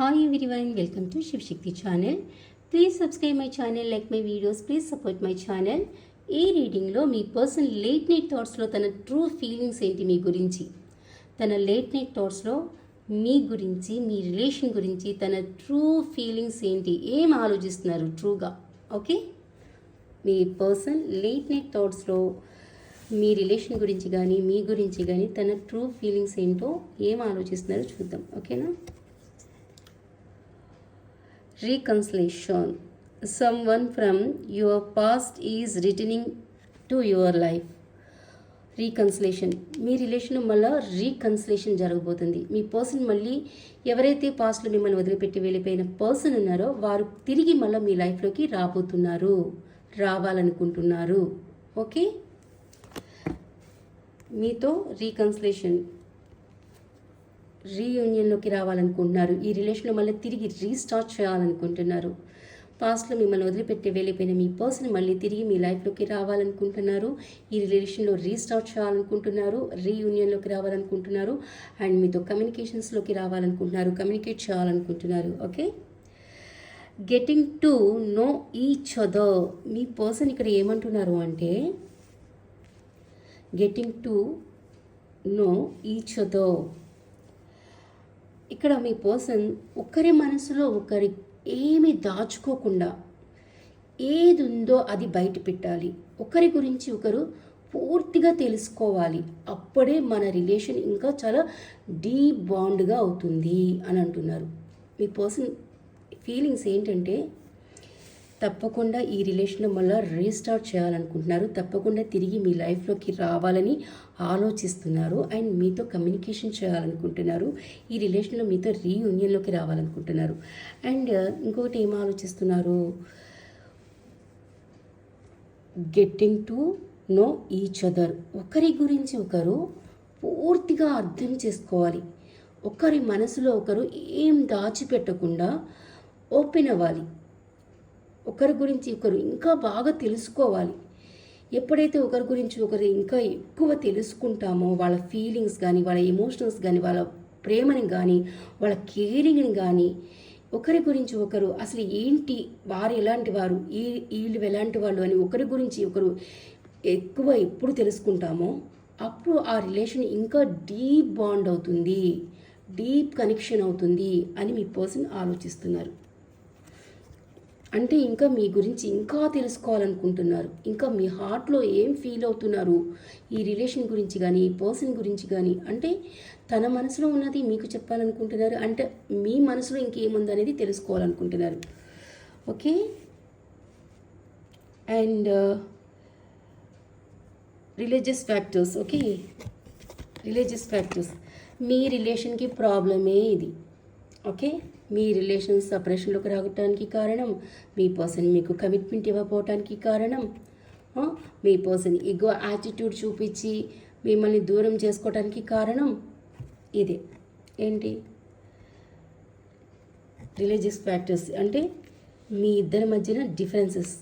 Hi everyone welcome to Shivashakti channel please subscribe my channel like my videos please support my channel ఈ రీడింగ్లో మీ person late night థాట్స్లో తన true feelings ఏంటి మీ గురించి? తన లేట్ నైట్ థాట్స్లో మీ గురించి మీ రిలేషన్ గురించి తన ట్రూ ఫీలింగ్స్ ఏంటి? ఏం ఆలోచిస్తున్నారు ట్రూగా ఓకే మీ పర్సన్ లేట్ నైట్ థాట్స్లో మీ రిలేషన్ గురించి కానీ మీ గురించి కానీ తన ట్రూ ఫీలింగ్స్ ఏంటో ఏం ఆలోచిస్తున్నారో చూద్దాం. ఓకేనా reconciliation. Someone from your past is returning to your life. Reconciliation me relation మళ్ళీ రీకన్సిలేషన్ జరగబోతుంది. మీ పర్సన్ మళ్ళీ ఎవరైతే పాస్ట్లో మిమ్మల్ని వదిలిపెట్టి వెళ్ళిపోయిన పర్సన్ ఉన్నారో వారు తిరిగి మళ్ళీ మీ లైఫ్లోకి రాబోతున్నారు. రావాలనుకుంటున్నారు. ఓకే మీతో రీకన్సిలేషన్ రీయూనియన్లోకి రావాలనుకుంటున్నారు. ఈ రిలేషన్లో మళ్ళీ తిరిగి రీస్టార్ట్ చేయాలనుకుంటున్నారు. పాస్ట్లో మిమ్మల్ని వదిలిపెట్టి వెళ్ళిపోయిన మీ పర్సన్ మళ్ళీ తిరిగి మీ లైఫ్లోకి రావాలనుకుంటున్నారు. ఈ రిలేషన్లో రీస్టార్ట్ చేయాలనుకుంటున్నారు రీయూనియన్లోకి రావాలనుకుంటున్నారు అండ్ మీతో కమ్యూనికేషన్స్లోకి రావాలనుకుంటున్నారు కమ్యూనికేట్ చేయాలనుకుంటున్నారు okay getting to know each other me person ఇక్కడ ఏమంటున్నారు అంటే getting to know each other ఇక్కడ మీ పర్సన్ ఒకరి మనసులో ఒకరి ఏమి దాచుకోకుండా ఏది ఉందో అది బయట పెట్టాలి. ఒకరి గురించి ఒకరు పూర్తిగా తెలుసుకోవాలి. అప్పుడే మన రిలేషన్ ఇంకా చాలా డీప్ బాండ్గా అవుతుంది అని అంటున్నారు. మీ పర్సన్ ఫీలింగ్స్ ఏంటంటే తప్పకుండా ఈ రిలేషన్ మళ్ళీ రీస్టార్ట్ చేయాలనుకుంటున్నారు. తప్పకుండా తిరిగి మీ లైఫ్లోకి రావాలని ఆలోచిస్తున్నారు. అండ్ మీతో కమ్యూనికేషన్ చేయాలనుకుంటున్నారు. ఈ రిలేషన్లో మీతో రీయూనియన్లోకి రావాలనుకుంటున్నారు. అండ్ uh, ఇంకొకటి ఏం ఆలోచిస్తున్నారు? Getting to know each other ఒకరి గురించి ఒకరు పూర్తిగా అర్థం చేసుకోవాలి. ఒకరి మనసులో ఒకరు ఏం దాచిపెట్టకుండా ఓపెన్ అవ్వాలి. ఒకరి గురించి ఒకరు ఇంకా బాగా తెలుసుకోవాలి. ఎప్పుడైతే ఒకరి గురించి ఒకరు ఇంకా ఎక్కువ తెలుసుకుంటామో వాళ్ళ ఫీలింగ్స్ కానీ వాళ్ళ ఎమోషన్స్ కానీ వాళ్ళ ప్రేమని కానీ వాళ్ళ కేరింగ్ని కానీ ఒకరి గురించి ఒకరు అసలు ఏంటి వారు ఎలాంటి వారు ఈ వీళ్ళు ఎలాంటి వాళ్ళు అని ఒకరి గురించి ఒకరు ఎక్కువ ఎప్పుడు తెలుసుకుంటామో అప్పుడు ఆ రిలేషన్ ఇంకా డీప్ బాండ్ అవుతుంది డీప్ కనెక్షన్ అవుతుంది అని మీ పర్సన్ ఆలోచిస్తున్నారు. అంటే ఇంకా మీ గురించి ఇంకా తెలుసుకోవాలనుకుంటున్నారు. ఇంకా మీ హార్ట్లో ఏం ఫీల్ అవుతున్నారు? ఈ రిలేషన్ గురించి కానీ ఈ పర్సన్ గురించి కానీ అంటే తన మనసులో ఉన్నది మీకు చెప్పాలనుకుంటున్నారు. అంటే మీ మనసులో ఇంకేముంది అనేది తెలుసుకోవాలనుకుంటున్నారు. Okay? And uh, religious factors okay? Religious factors మీ రిలేషన్కి ప్రాబ్లమే ఇది? ఓకే? మీ రిలేషన్ సపరేషన్లోకి రావటానికి కారణం మీ పర్సన్ మీకు కమిట్మెంట్ ఇవ్వకపోవటానికి కారణం మీ పర్సన్ ఇగో యాటిట్యూడ్ చూపించి మిమ్మల్ని దూరం చేసుకోవటానికి కారణం ఇదే. ఏంటి? రిలీజియస్ ఫ్యాక్టర్స్ అంటే మీ ఇద్దరి మధ్యన differences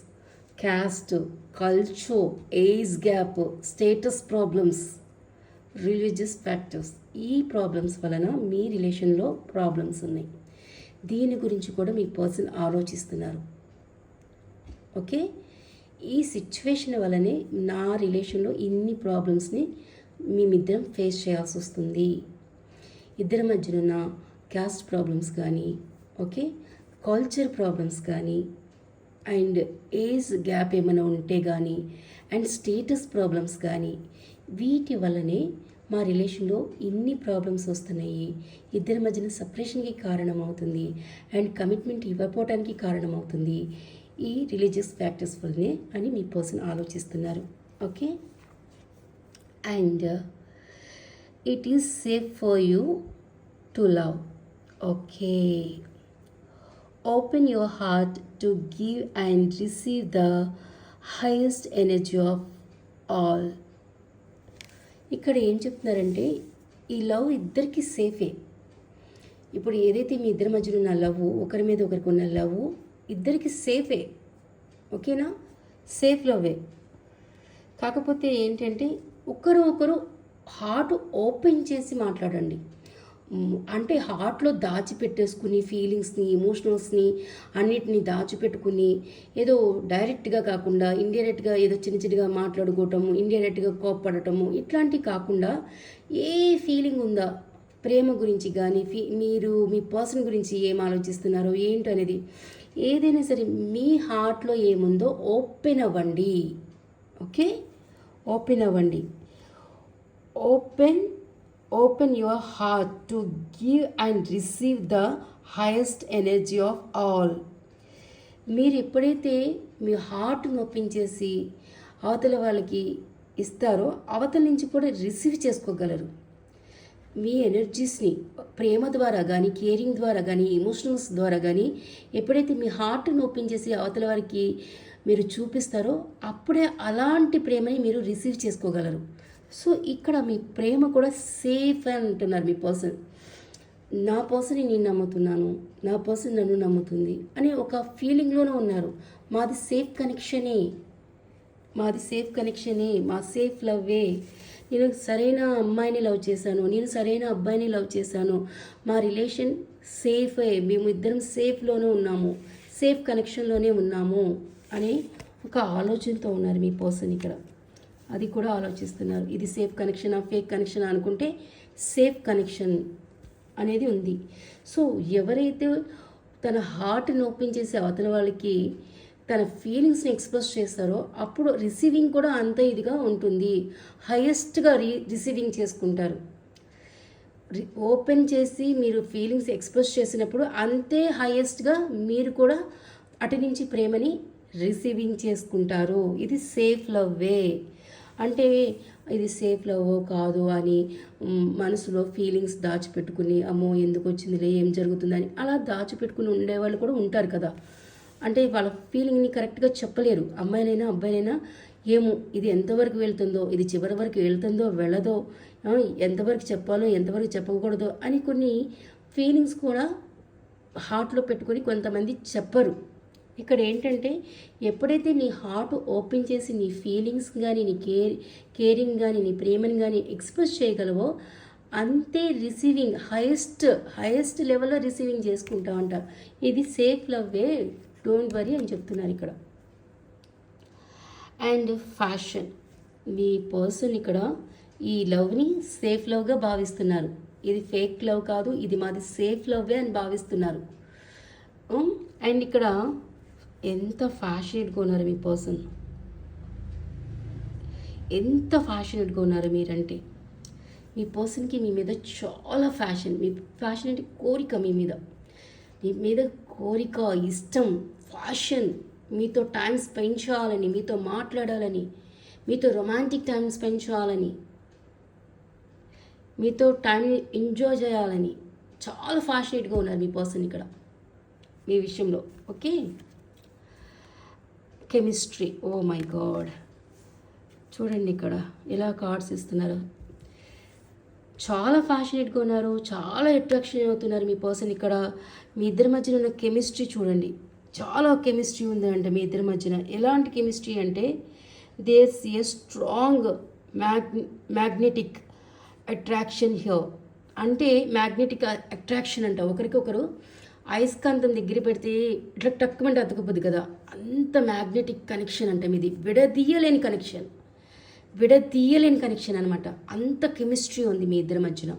caste culture age gap status problems. Religious factors ఈ ప్రాబ్లమ్స్ వలన మీ రిలేషన్లో ప్రాబ్లమ్స్ ఉన్నాయి. దీని గురించి కూడా మీ పర్సన్ ఆలోచిస్తున్నారు. ఓకే ఈ సిచ్యువేషన్ వలనే నా రిలేషన్లో ఇన్ని ప్రాబ్లమ్స్ని మేమిద్దరం ఫేస్ చేయాల్సి వస్తుంది. ఇద్దరి మధ్యన ఉన్న క్యాస్ట్ ప్రాబ్లమ్స్ కానీ ఓకే కల్చర్ ప్రాబ్లమ్స్ కానీ అండ్ ఏజ్ గ్యాప్ ఏమైనా ఉంటే కానీ అండ్ స్టేటస్ ప్రాబ్లమ్స్ కానీ వీటి వల్లనే మా రిలేషన్లో ఇన్ని ప్రాబ్లమ్స్ వస్తున్నాయి. ఇద్దరి మధ్యన సపరేషన్కి కారణమవుతుంది. అండ్ కమిట్మెంట్ ఇవ్వకపోవడానికి కారణమవుతుంది. ఈ రిలీజియస్ ఫ్యాక్టర్స్ వల్లనే అని మీ పర్సన్ ఆలోచిస్తున్నారు. Okay? And it is safe for you to love. Okay? Open your heart to give and receive the highest energy of all. ఇక్కడ ఏం చెప్తున్నారంటే ఈ లవ్ ఇద్దరికి సేఫే. ఇప్పుడు ఏదైతే మీ ఇద్దరి మధ్యన ఉన్న లవ్ ఒకరి మీద ఒకరికి ఉన్న లవ్ ఇద్దరికి సేఫే. ఓకేనా? సేఫ్ లవ్వే. కాకపోతే ఏంటంటే ఒకరు ఒకరు హార్ట్ ఓపెన్ చేసి మాట్లాడండి. అంటే హార్ట్లో దాచిపెట్టేసుకుని ఫీలింగ్స్ని ఎమోషనల్స్ని అన్నిటిని దాచిపెట్టుకుని ఏదో డైరెక్ట్గా కాకుండా ఇండైరెక్ట్గా ఏదో చిన్న చిన్నగా మాట్లాడుకోవటము ఇండైరెక్ట్గా కోప్పడటము ఇట్లాంటివి కాకుండా ఏ ఫీలింగ్ ఉందా? ప్రేమ గురించి కానీ ఫీ మీరు మీ పర్సన్ గురించి ఏం ఆలోచిస్తున్నారో ఏంటో అనేది ఏదైనా సరే మీ హార్ట్లో ఏముందో ఓపెన్ అవ్వండి. ఓకే ఓపెన్ అవ్వండి. Open open your heart to give and receive the highest energy of all మీరు ఎప్పుడైతే మీ హార్ట్ను ఓపెన్ చేసి అవతల వాళ్ళకి ఇస్తారో అవతల నుంచి కూడా రిసీవ్ చేసుకోగలరు. మీ ఎనర్జీస్ని ప్రేమ ద్వారా కానీ కేరింగ్ ద్వారా కానీ ఎమోషనల్స్ ద్వారా కానీ ఎప్పుడైతే మీ హార్ట్ని ఓపెన్ చేసి అవతల వారికి మీరు చూపిస్తారో అప్పుడే అలాంటి ప్రేమని మీరు రిసీవ్ చేసుకోగలరు. సో ఇక్కడ మీ ప్రేమ కూడా సేఫ్ అని అంటున్నారు మీ పర్సన్ నా పర్సన్ నేను నమ్ముతున్నాను నా పర్సన్ నన్ను నమ్ముతుంది అని ఒక ఫీలింగ్లోనే ఉన్నారు. మాది సేఫ్ కనెక్షనే మాది సేఫ్ కనెక్షనే మా సేఫ్ లవ్వే నేను సరైన అమ్మాయిని లవ్ చేశాను నేను సరైన అబ్బాయిని లవ్ చేశాను. మా రిలేషన్ సేఫే మేము ఇద్దరం సేఫ్లోనే ఉన్నాము. సేఫ్ కనెక్షన్లోనే ఉన్నాము అని ఒక ఆలోచనతో ఉన్నారు మీ పర్సన్ ఇక్కడ. అది కూడా ఆలోచిస్తున్నారు. ఇది సేఫ్ కనెక్షన్ ఆ ఫేక్ కనెక్షన్ అనుకుంటే సేఫ్ కనెక్షన్ అనేది ఉంది. సో ఎవరైతే తన హార్ట్ని ఓపెన్ చేసే అవతల వాళ్ళకి తన ఫీలింగ్స్ని ఎక్స్ప్రెస్ చేస్తారో అప్పుడు రిసీవింగ్ కూడా అంత ఇదిగా ఉంటుంది. హయ్యెస్ట్గా రీ రిసీవింగ్ చేసుకుంటారు. రి- ఓపెన్ చేసి మీరు ఫీలింగ్స్ ఎక్స్ప్రెస్ చేసినప్పుడు అంతే హయెస్ట్గా మీరు కూడా అటు నుంచి ప్రేమని రిసీవింగ్ చేసుకుంటారు. ఇది సేఫ్ లవ్వే అంటే ఇది సేఫ్ లవో కాదు అని మనసులో ఫీలింగ్స్ దాచిపెట్టుకుని అమ్మో ఎందుకు వచ్చిందిలే ఏం జరుగుతుందని అలా దాచిపెట్టుకుని ఉండేవాళ్ళు కూడా ఉంటారు కదా. అంటే వాళ్ళ ఫీలింగ్ని కరెక్ట్గా చెప్పలేరు. అమ్మాయినైనా అబ్బాయినైనా ఏమో ఇది ఎంతవరకు వెళ్తుందో ఇది చివరి వరకు వెళ్తుందో వెళ్ళదో ఎంతవరకు చెప్పాలో ఎంతవరకు చెప్పకూడదో అని కొన్ని ఫీలింగ్స్ కూడా హార్ట్లో పెట్టుకొని కొంతమంది చెప్పరు. ఇక్కడ ఏంటంటే ఎప్పుడైతే నీ హార్ట్ ఓపెన్ చేసి నీ ఫీలింగ్స్ కానీ నీ కేర్ కేరింగ్ కానీ నీ ప్రేమని కానీ ఎక్స్ప్రెస్ చేయగలవో అంతే రిసీవింగ్ హైయెస్ట్ హైయెస్ట్ లెవెల్లో రిసీవింగ్ చేసుకుంటా అంట. ఇది సేఫ్ లవ్వే డోంట్ వరీ అని చెప్తున్నారు ఇక్కడ. And fashion. మీ పర్సన్ ఇక్కడ ఈ లవ్ని సేఫ్ లవ్గా భావిస్తున్నారు. ఇది ఫేక్ లవ్ కాదు ఇది మాది సేఫ్ లవ్వే అని భావిస్తున్నారు. అండ్ ఇక్కడ ఎంత ఫ్యాషనేట్గా ఉన్నారు మీ పర్సన్ ఎంత ఫ్యాషనేట్గా ఉన్నారు మీరంటే? మీ పర్సన్కి మీ మీద చాలా ఫ్యాషన్ మీ ఫ్యాషన్ అంటే కోరిక మీ మీద. మీ మీద కోరిక ఇష్టం ఫ్యాషన్ మీతో టైం స్పెండ్ చేయాలని మీతో మాట్లాడాలని మీతో రొమాంటిక్ టైం స్పెండ్ చేయాలని మీతో టైం ఎంజాయ్ చేయాలని చాలా ఫ్యాషనేట్గా ఉన్నారు మీ పర్సన్ ఇక్కడ మీ విషయంలో. Okay chemistry. Oh my god. చూడండి ఇక్కడ ఎలా కార్డ్స్ ఇస్తున్నారు. చాలా ఫ్యాషనేట్గా ఉన్నారు. చాలా అట్రాక్షన్ అవుతున్నారు మీ పర్సన్ ఇక్కడ. మీ ఇద్దరి మధ్యన ఉన్న కెమిస్ట్రీ చూడండి. చాలా కెమిస్ట్రీ ఉందంటే మీ ఇద్దరి మధ్యన. ఎలాంటి కెమిస్ట్రీ అంటే does a strong mag magnetic attraction here. అంటే మ్యాగ్నెటిక్ అట్రాక్షన్ అంట. ఒకరికొకరు అయస్కాంతం దగ్గర పెడితే ఇట్లా టక్కుమంటే అతుకుపోద్ది కదా. అంత మ్యాగ్నెటిక్ కనెక్షన్ అంటే మీది. విడదీయలేని కనెక్షన్. విడదీయలేని కనెక్షన్ అనమాట అంత కెమిస్ట్రీ ఉంది మీ ఇద్దరి మధ్యన.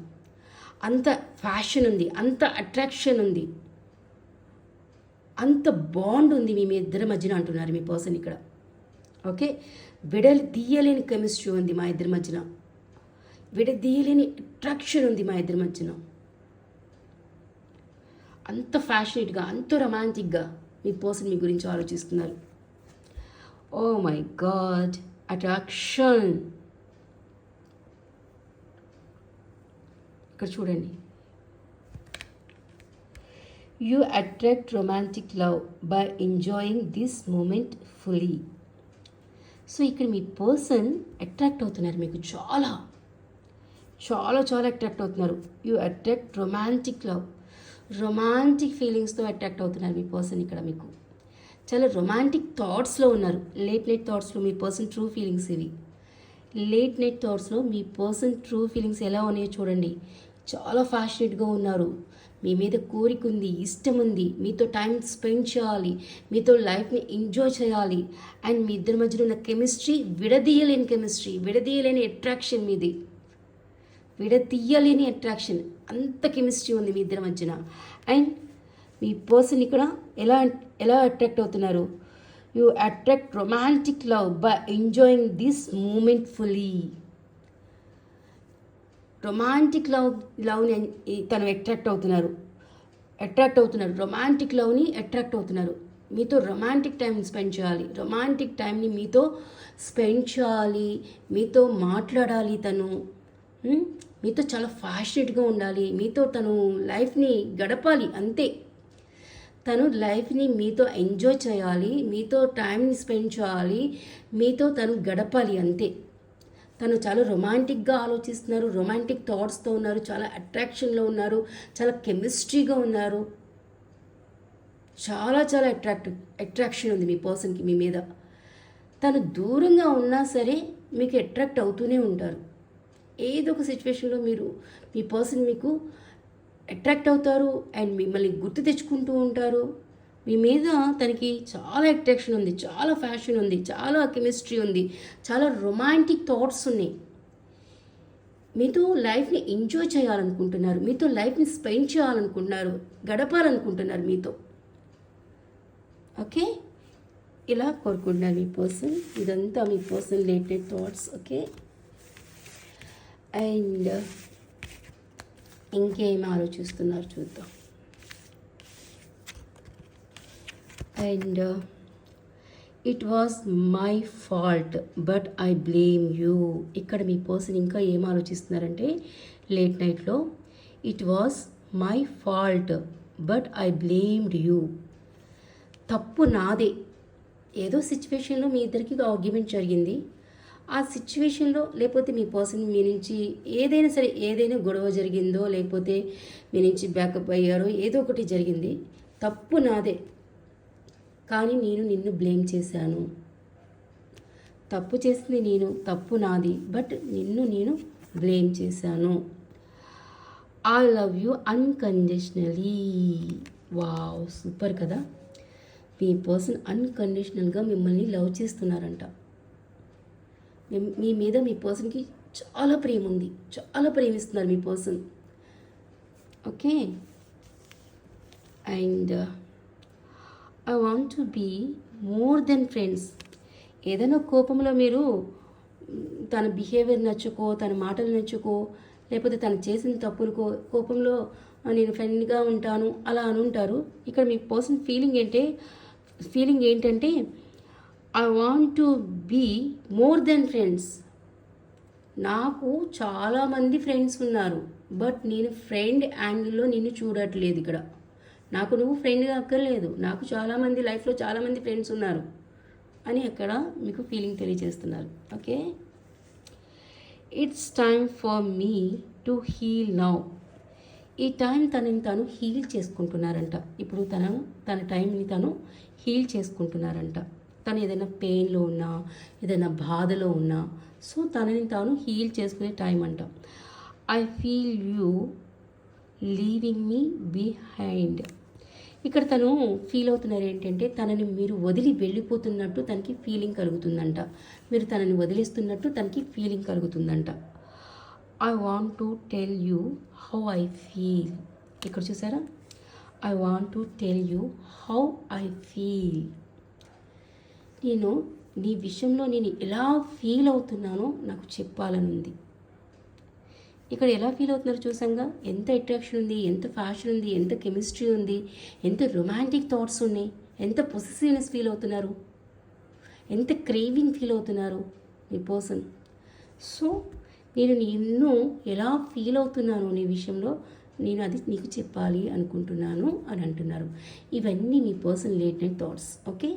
అంత ఫ్యాషన్ ఉంది. అంత అట్రాక్షన్ ఉంది. అంత బాండ్ ఉంది మీ మీ ఇద్దరి మధ్యన అంటున్నారు మీ పర్సన్ ఇక్కడ. ఓకే? విడదీయలేని కెమిస్ట్రీ ఉంది మా ఇద్దరి మధ్యన. విడదీయలేని అట్రాక్షన్ ఉంది మా ఇద్దరి మధ్యన. అంత ఫ్యాషనేట్గా అంత రొమాంటిక్గా మీ పర్సన్ మీ గురించి ఆలోచిస్తున్నారు. Oh my god attraction. ఇక్కడ చూడండి. You attract romantic love by enjoying this moment fully. So ఇక్కడ మీ పర్సన్ అట్రాక్ట్ అవుతున్నారు మీకు చాలా. చాలా చాలా అట్రాక్ట్ అవుతున్నారు. You attract romantic love. Romantic ఫీలింగ్స్తో attract అవుతున్నారు మీ పర్సన్ ఇక్కడ మీకు. చాలా రొమాంటిక్ థాట్స్లో ఉన్నారు. లేట్ నైట్ థాట్స్లో మీ పర్సన్ ట్రూ ఫీలింగ్స్ ఇవి. లేట్ నైట్ థాట్స్లో మీ పర్సన్ ట్రూ ఫీలింగ్స్ ఎలా ఉన్నాయో చూడండి. చాలా ఫ్యాషనేట్గా ఉన్నారు. మీ మీద కోరిక ఉంది ఇష్టం ఉంది. మీతో టైం స్పెండ్ చేయాలి. మీతో లైఫ్ని ఎంజాయ్ చేయాలి. అండ్ మీ ఇద్దరి మధ్యలో ఉన్న కెమిస్ట్రీ విడదీయలేని కెమిస్ట్రీ విడదీయలేని అట్రాక్షన్ మీది. విడతీయలేని అట్రాక్షన్ అంత కెమిస్ట్రీ ఉంది మీ ఇద్దరి మధ్యన. అండ్ మీ పర్సన్ ఇక్కడ ఎలా ఎలా అట్రాక్ట్ అవుతున్నారు? You attract romantic love by enjoying this moment fully romantic love లవ్ని తను అట్రాక్ట్ అవుతున్నారు. అట్రాక్ట్ అవుతున్నారు. రొమాంటిక్ లవ్ని అట్రాక్ట్ అవుతున్నారు. మీతో రొమాంటిక్ టైం స్పెండ్ చేయాలి. రొమాంటిక్ టైంని మీతో స్పెండ్ చేయాలి. మీతో మాట్లాడాలి తను. Hmm? మీతో చాలా ఫ్యాషనేట్గా ఉండాలి. మీతో తను లైఫ్ని గడపాలి అంతే. తను లైఫ్ని మీతో ఎంజాయ్ చేయాలి మీతో టైంని స్పెండ్ చేయాలి మీతో తను గడపాలి అంతే. తను చాలా రొమాంటిక్గా ఆలోచిస్తున్నారు రొమాంటిక్ థాట్స్తో ఉన్నారు చాలా అట్రాక్షన్లో ఉన్నారు చాలా కెమిస్ట్రీగా ఉన్నారు. చాలా చాలా అట్రాక్టివ్ అట్రాక్షన్ ఉంది మీ పర్సన్కి మీ మీద. తను దూరంగా ఉన్నా సరే మీకు అట్రాక్ట్ అవుతూనే ఉంటారు. ఏదో ఒక సిచ్యువేషన్లో మీరు మీ పర్సన్ మీకు అట్రాక్ట్ అవుతారు అండ్ మిమ్మల్ని గుర్తు తెచ్చుకుంటూ ఉంటారు. మీ మీద తనకి చాలా అట్రాక్షన్ ఉంది చాలా ఫ్యాషన్ ఉంది చాలా కెమిస్ట్రీ ఉంది చాలా రొమాంటిక్ థాట్స్ ఉన్నాయి. మీతో లైఫ్ని ఎంజాయ్ చేయాలనుకుంటున్నారు మీతో లైఫ్ని స్పెండ్ చేయాలనుకుంటున్నారు గడపాలనుకుంటున్నారు మీతో. ఓకే ఇలా కోరుకుంటున్నారు మీ పర్సన్ ఇదంతా మీ person related thoughts okay and ఇంకేం ఆలోచిస్తున్నారు చూద్దాం. And it was my fault but I blame you. ఇక్కడ మీ పర్సన్ ఇంకా ఏం ఆలోచిస్తున్నారంటే లేట్ నైట్లో it was my fault but I blamed you. తప్పు నాదే. ఏదో సిచ్యువేషన్లో మీ ఇద్దరికి ఆర్గ్యుమెంట్ జరిగింది. ఆ సిచ్యువేషన్లో లేకపోతే మీ పర్సన్ మీ నుంచి ఏదైనా సరే ఏదైనా గొడవ జరిగిందో లేకపోతే మీ నుంచి బ్యాకప్ అయ్యారో ఏదో ఒకటి జరిగింది. తప్పు నాదే. కానీ నేను నిన్ను బ్లేమ్ చేశాను. తప్పు చేసింది నేను తప్పు నాది. బట్ నిన్ను నేను బ్లేమ్ చేశాను. I love you unconditionally. Wow super కదా. మీ పర్సన్ అన్కండిషనల్గా మిమ్మల్ని లవ్ చేస్తున్నారంట. మీ- మీద మీ పర్సన్కి చాలా ప్రేమ ఉంది చాలా ప్రేమిస్తున్నారు మీ person. Okay? And I want to be more than friends ఏదైనా కోపంలో మీరు తన బిహేవియర్ నచ్చుకో తన మాటలు నచ్చుకో లేకపోతే తను చేసిన తప్పులకో కోపంలో నేను ఫ్రెండ్గా ఉంటాను అలా అని ఉంటారు ఇక్కడ మీ పర్సన్ ఫీలింగ్ ఏంటే ఫీలింగ్ ఏంటంటే I want to be more than friends నాకు చాలామంది ఫ్రెండ్స్ ఉన్నారు. బట్ నేను ఫ్రెండ్ యాంగిల్లో నిన్ను చూడట్లేదు ఇక్కడ. నాకు నువ్వు ఫ్రెండ్గా అక్కర్లేదు. నాకు చాలామంది లైఫ్లో చాలామంది ఫ్రెండ్స్ ఉన్నారు. అని అక్కడ మీకు ఫీలింగ్ తెలియజేస్తున్నారు. Okay it's time for me to heal now ఈ టైం తనని తను హీల్ చేసుకుంటున్నారంట. ఇప్పుడు తను తన టైంని తను హీల్ చేసుకుంటున్నారంట. తను ఏదైనా పెయిన్లో ఉన్నా ఏదైనా బాధలో ఉన్నా సో తనని తాను హీల్ చేసుకునే టైం అంట. I feel you leaving me behind ఇక్కడ తను ఫీల్ అవుతున్నారు ఏంటంటే తనని మీరు వదిలి వెళ్ళిపోతున్నట్టు తనకి ఫీలింగ్ కలుగుతుందంట. మీరు తనని వదిలేస్తున్నట్టు తనకి feeling కలుగుతుందంట. I want to tell you how I feel ఇక్కడ చూసారా? I want to tell you how I feel నేను నీ విషయంలో నేను ఎలా ఫీల్ అవుతున్నానో నాకు చెప్పాలని ఉంది ఇక్కడ ఎలా ఫీల్ అవుతున్నారు చూసాంగా? ఎంత అట్రాక్షన్ ఉంది ఎంత ఫ్యాషన్ ఉంది ఎంత కెమిస్ట్రీ ఉంది ఎంత రొమాంటిక్ థాట్స్ ఉన్నాయి ఎంత పొసెసివ్నెస్ ఫీల్ అవుతున్నారు ఎంత క్రేవింగ్ ఫీల్ అవుతున్నారు మీ పర్సన్ సో నేను నిన్ను ఎలా ఫీల్ అవుతున్నాను నీ విషయంలో నేను అది నీకు చెప్పాలి అనుకుంటున్నాను అని అంటున్నారు. ఇవన్నీ మీ person late night thoughts okay